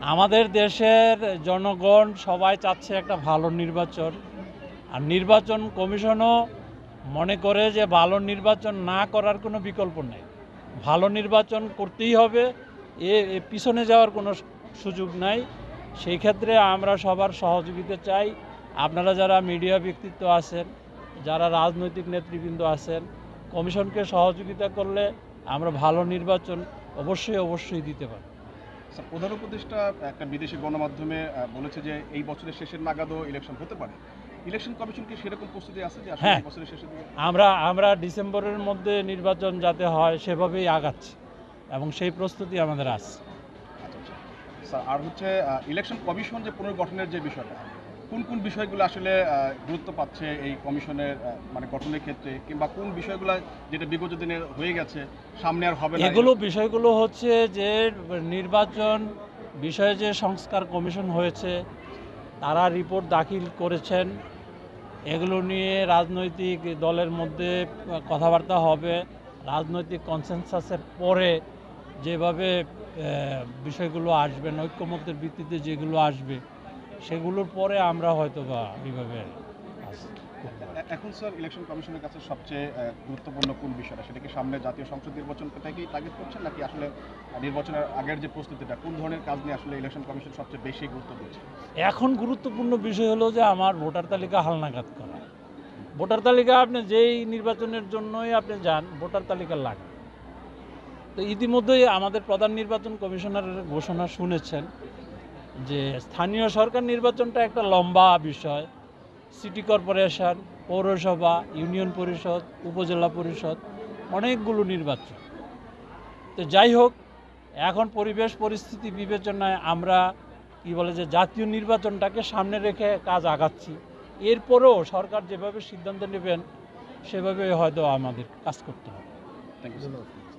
আমাদের দেশের জনগণ সবাই চাচ্ছে একটা ভালো নির্বাচন। আর নির্বাচন কমিশনও মনে করে যে ভালো নির্বাচন না করার কোনো বিকল্প নেই। ভালো নির্বাচন করতেই হবে, এ পিছনে যাওয়ার কোনো সুযোগ নাই। সেই ক্ষেত্রে আমরা সবার সহযোগিতা চাই। আপনারা যারা মিডিয়া ব্যক্তিত্ব আছেন, যারা রাজনৈতিক নেতৃবৃন্দ আছেন, কমিশনকে সহযোগিতা করলে আমরা ভালো নির্বাচন অবশ্যই অবশ্যই দিতে পারি স্যার, প্রধান উপদেষ্টা একটা বিদেশি গণমাধ্যমে বলেছে যে এই বছরের শেষের নাগাদও ইলেকশন হতে পারে ইলেকশন কমিশন কি সেরকম প্রস্তুতি আছে যে আসলে হ্যাঁ। বছরের শেষের দিকে আমরা আমরা ডিসেম্বরের মধ্যে নির্বাচন যাতে হয় সেভাবেই আগাচ্ছি এবং সেই প্রস্তুতি আমাদের আছে আচ্ছা, আচ্ছা। স্যার আর হচ্ছে ইলেকশন কমিশন যে পুনর্গঠনের যে বিষয়টা কোন কোন বিষয়গুলো আসলে গুরুত্ব পাচ্ছে এই কমিশনের মানে গঠনের ক্ষেত্রে, কিংবা কোন বিষয়গুলো যেটা বিগত দিনে হয়ে গেছে, সামনে আর হবে এগুলো বিষয়গুলো হচ্ছে যে, নির্বাচন বিষয়ে যে সংস্কার কমিশন হয়েছে, তারা রিপোর্ট দাখিল করেছেন। এগুলো নিয়ে রাজনৈতিক দলের মধ্যে কথাবার্তা হবে। রাজনৈতিক কনসেনসাসের পরে যেভাবে বিষয়গুলো আসবে ঐক্যমত্যের ভিত্তিতে যেগুলো আসবে সেগুলোর পরে আমরা হয়তো বা এইভাবে। এখন স্যার ইলেকশন কমিশনের কাছে সবচেয়ে গুরুত্বপূর্ণ কোন বিষয়টা? সেটা কি সামনে জাতীয় সংসদ নির্বাচনটাকেই টার্গেট করছেন? নাকি আসলে নির্বাচনের আগের যে প্রস্তুতিটা কোন ধরনের কাজ নিয়ে আসলে ইলেকশন কমিশন সবচেয়ে বেশি গুরুত্ব দিচ্ছে? এখন গুরুত্বপূর্ণ বিষয় হলো যে আমার ভোটার তালিকা হালনাগাদ করা। ভোটার তালিকা আপনি যেই নির্বাচনের জন্যই আপনি যান ভোটার তালিকা লাগে। তো ইতিমধ্যেই আমাদের প্রধান নির্বাচন কমিশনারের ঘোষণা শুনেছেন। যে স্থানীয় সরকার নির্বাচনটা একটা লম্বা বিষয়। সিটি কর্পোরেশন পৌরসভা ইউনিয়ন পরিষদ উপজেলা পরিষদ অনেকগুলো নির্বাচন। তো যাই হোক, এখন পরিবেশ পরিস্থিতি বিবেচনায় আমরা কি বলে যে জাতীয় নির্বাচনটাকে সামনে রেখে কাজ আগাচ্ছি। এরপরেও সরকার যেভাবে সিদ্ধান্ত নেবেন, সেভাবে হয়তো আমাদের কাজ করতে হবে। Thank you